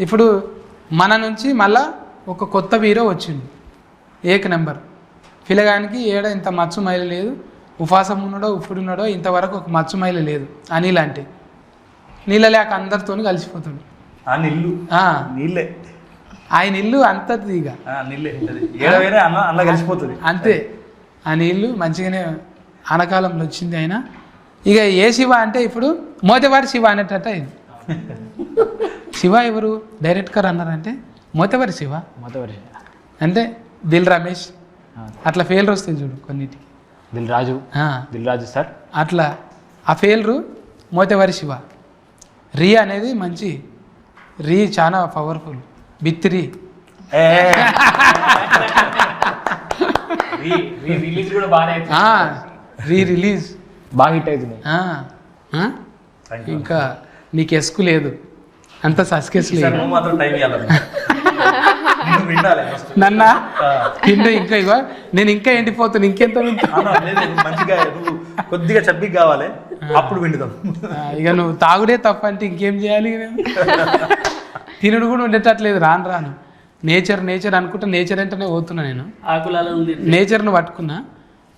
ఇప్పుడు మన నుంచి మళ్ళా ఒక కొత్త హీరో వచ్చిండు. ఏక నెంబర్. పిల్లగానికి ఏడ ఇంత మచ్చు మైలు లేదు. ఉపాసం ఉన్నాడో ఉప్పుడు ఉన్నాడో ఇంతవరకు ఒక మచ్చు మైలు లేదు. అనిల్ అంటే. నీళ్ళ లేక అందరితో కలిసిపోతాడు. ఆ నిల్లు. ఆ, నీళ్ళే. ఆయన ఇల్లు అంతది ఇక కలిసిపోతుంది. అంతే. ఆ నీళ్ళు మంచిగానే ఆనకాలంలో వచ్చింది ఆయన. ఇక ఏ శివ అంటే ఇప్పుడు మోతేవారి శివ అనేటట్టు అయింది. శివ ఎవరు? డైరెక్ట్గా అన్నారంటే మోతేవారి శివ. మొదటి అంటే దిల్ రమేష్. అట్లా ఫెయిల్ వస్తుంది చూడు కొన్నిటికి. దిల్ రాజు. దిల్ రాజు సార్. అట్లా ఆ ఫెయిల్రు మోతేవారి శివ. రీ అనేది మంచి. రీ చాలా పవర్ఫుల్ ఏ, ఏ. రిలీజ్ కూడా బాగా రీ రిలీజ్ బాగా హిట్ you. ఇంకా నీకు ఎస్కు లేదు. అంత సస్కెస్. నన్న. తిండు ఇంకా ఇగో. నేను ఇంకా ఎండిపోతాను ఇంకెంత మంచిగా నువ్వు కొద్దిగా చబ్బికి కావాలి అప్పుడు విండుదాం. ఇక నువ్వు తాగుడే తప్ప అంటే ఇంకేం చేయాలి నేను? తినుడు కూడా ఉండేటట్లేదు రాను రాను. నేచర్ నేచర్ అనుకుంటా నేచర్ అంటేనే పోతున్నా నేను. ఆకులలో ఉంది నేచర్ను పట్టుకున్నా.